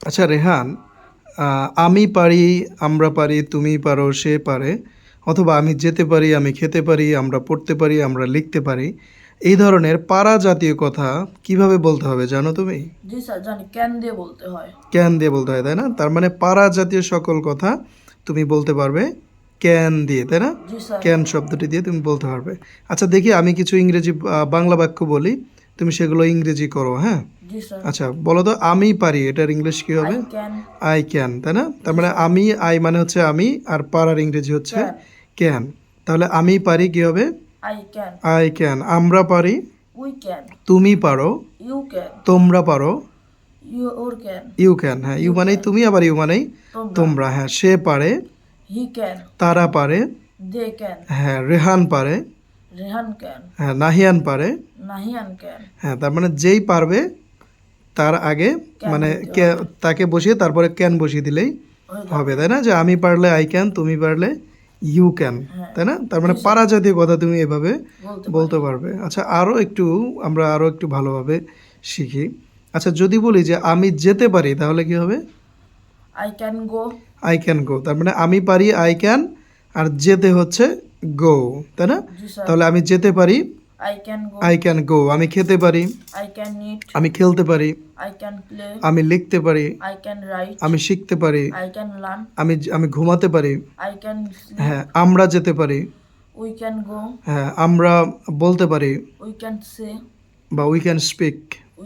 আচ্ছা রেহান আমি পারি আমরা পারি তুমি পারো সে পারে অথবা আমি যেতে পারি আমি খেতে পারি আমরা পড়তে পারি আমরা লিখতে পারি। এই ধরনের পারা জাতীয় কথা কীভাবে বলতে হবে জানো তুমি? জি স্যার জানি। ক্যান দিয়ে বলতে হয়। ক্যান দিয়ে বলতে হয় তাই না? তার মানে পারা জাতীয় সকল কথা তুমি বলতে পারবে ক্যান দিয়ে তাই না? ক্যান শব্দটি দিয়ে তুমি বলতে পারবে। আচ্ছা দেখি আমি কিছু ইংরেজি বাংলা বাক্য বলি। তুমি সেগুলো ইংরেজি করো হ্যাঁ? আচ্ছা বলো তো আমি পারি এটার ইংলিশ কি হবে? আই ক্যান তাই না? তার মানে আমি আই মানে হচ্ছে আমি আর পারার ইংরেজি হচ্ছে ক্যান তাহলে আমি পারি কি হবে? আই ক্যান আমরা পারি? তুমি পারো? তোমরা পারো? ইউ ক্যান হ্যাঁ ইউ মানেই তুমি আবার ইউ মানেই তোমরা। তোমরা হ্যাঁ সে পারে তারা পারে হ্যাঁ রেহান পারে রেহান ক্যান হ্যাঁ নাহিয়ান পারে। নাহিয়ান ক্যান হ্যাঁ তার মানে যেই পারবে তার আগে মানে কে- তাকে বসিয়ে তারপরে ক্যান বসিয়ে দিলেই হবে তাই না? যে আমি পারলে আই ক্যান তুমি পারলে ইউ ক্যান তাই না? তার মানে পারা জাতীয় কথা তুমি এভাবে বলতে বলতে পারবে। আচ্ছা আরও একটু আমরা আরও একটু ভালোভাবে শিখি। আচ্ছা যদি বলি যে আমি যেতে পারি তাহলে কি হবে? I can go I can go তার মানে আমি পারি আই ক্যান আর যেতে হচ্ছে গো তাই না? তাহলে আমি যেতে পারি। আই ক্যান গো আমি খেতে পারি। আমি খেলতে পারি। আমি লিখতে পারি। আমি শিখতে পারি। আমি আমি ঘুমাতে পারি। হ্যাঁ আমরা যেতে পারি। উই ক্যান গো হ্যাঁ আমরা বলতে পারি উই ক্যান সে বা উই ক্যান স্পিক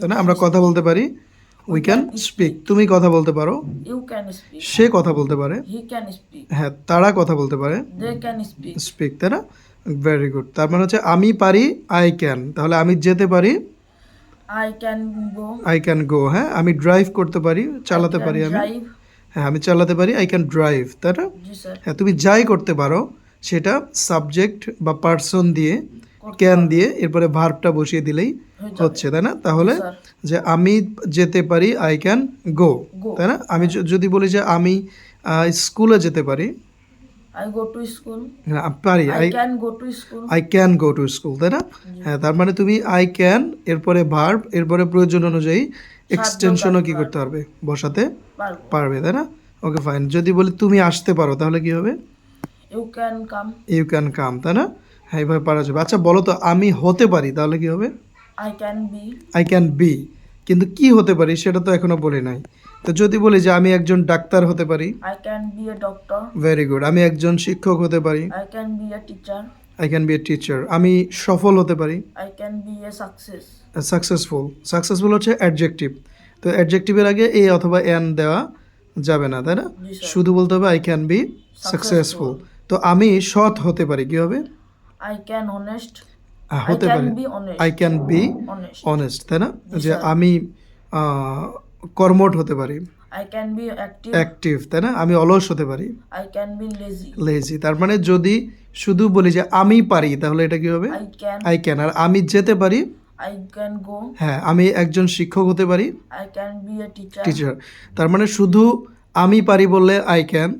তাই না? আমরা কথা বলতে পারি। উই ক্যান স্পিক তুমি কথা বলতে পারো। ইউ ক্যান স্পিক সে কথা বলতে পারে। হি ক্যান স্পিক হ্যাঁ তারা কথা বলতে পারে। দে ক্যান স্পিক স্পিক তাই না? ভেরি গুড তার মানে হচ্ছে আমি পারি আই ক্যান তাহলে আমি যেতে পারি? I can go I can go হ্যাঁ? আমি ড্রাইভ করতে পারি চালাতে পারি আমি। হ্যাঁ আমি চালাতে পারি আই ক্যান ড্রাইভ তাই না? হ্যাঁ তুমি যাই করতে পারো সেটা সাবজেক্ট বা পার্সন দিয়ে ক্যান দিয়ে এরপরে ভার্বটা বসিয়ে দিলেই হচ্ছে তাই না? তাহলে যে আমি যেতে পারি আই ক্যান গো তাই না? আমি যদি বলি যে আমি স্কুলে যেতে পারি আই গো টু স্কুল পারি I I can go to school I can go to school তাই না? হ্যাঁ তার মানে তুমি আই ক্যান এরপরে ভার্ব এরপরে প্রয়োজন অনুযায়ী এক্সটেনশনও কি করতে পারবে? বসাতে পারবে। তাই না? ওকে ফাইন যদি বলি তুমি আসতে পারো তাহলে কি হবে? You can come you can come তাই না? হ্যাঁ এইভাবে পারা যাবে। আচ্ছা বলো তো আমি হতে পারি তাহলে কি হবে? I can be I can be কিন্তু কি হতে পারি সেটা তো এখনও বলি নাই। তো যদি বলি যে আমি একজন ডাক্তার হতে পারি I can be a doctor very good আমি একজন শিক্ষক হতে পারি I can be a teacher I can be a teacher আমি সফল হতে পারি I can be a success successful successful হচ্ছে অ্যাডজেক্টিভ তো অ্যাডজেক্টিভের আগে এ অথবা এন দেওয়া যাবে না তাই না? শুধু বলতে হবে আই ক্যান বি সাকসেসফুল তো আমি সৎ হতে পারি কি হবে? আই ক্যান অনেস্ট হতে পারি। আই ক্যান বি অনেস্ট তাই না? যে আমি কর্মঠ হতে পারি। I can be active active তাই না? আমি অলস হতে পারি। I can be lazy lazy তার মানে যদি শুধু বলি যে আমি পারি তাহলে এটা কি হবে? আই ক্যান আই ক্যান আর আমি যেতে পারি? আই ক্যান গো হ্যাঁ আমি একজন শিক্ষক হতে পারি। I can be a teacher teacher তার মানে শুধু আমি পারি বললে আই ক্যান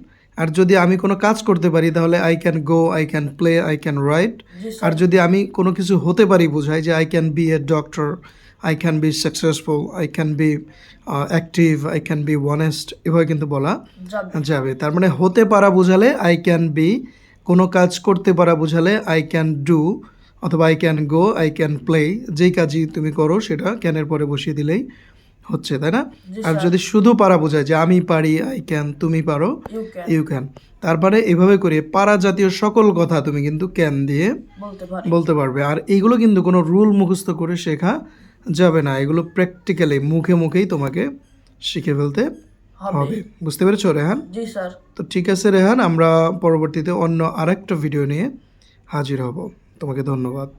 আর যদি আমি কোনো কাজ করতে পারি তাহলে I can go I can play I can write আর যদি আমি কোনো কিছু হতে পারি বোঝাই যে I can be a doctor I can be successful I can be active I can be honest এভাবে কিন্তু বলা যাবে যাবে তার মানে হতে পারা বোঝালে আই ক্যান বি কোনো কাজ করতে পারা বোঝালে আই ক্যান ডু অথবা I can go I can play যেই কাজই তুমি করো সেটা ক্যানের পরে বসিয়ে দিলেই হচ্ছে তাই না? আর যদি শুধু পারা বোঝায় যে আমি পারি আই ক্যান তুমি পারো ইউ ক্যান তারপরে এভাবে করে পারা জাতীয় সকল কথা তুমি কিন্তু ক্যান দিয়ে বলতে পারবে। আর এইগুলো কিন্তু কোনো রুল মুখস্থ করে শেখা যাবে না। এগুলো প্র্যাকটিক্যালি মুখে মুখেই তোমাকে শিখে ফেলতে হবে। হবে। বুঝতে পেরেছ রেহান? জি স্যার তো ঠিক আছে রেহান আমরা পরবর্তীতে অন্য আরেকটা ভিডিও নিয়ে হাজির হব। তোমাকে ধন্যবাদ।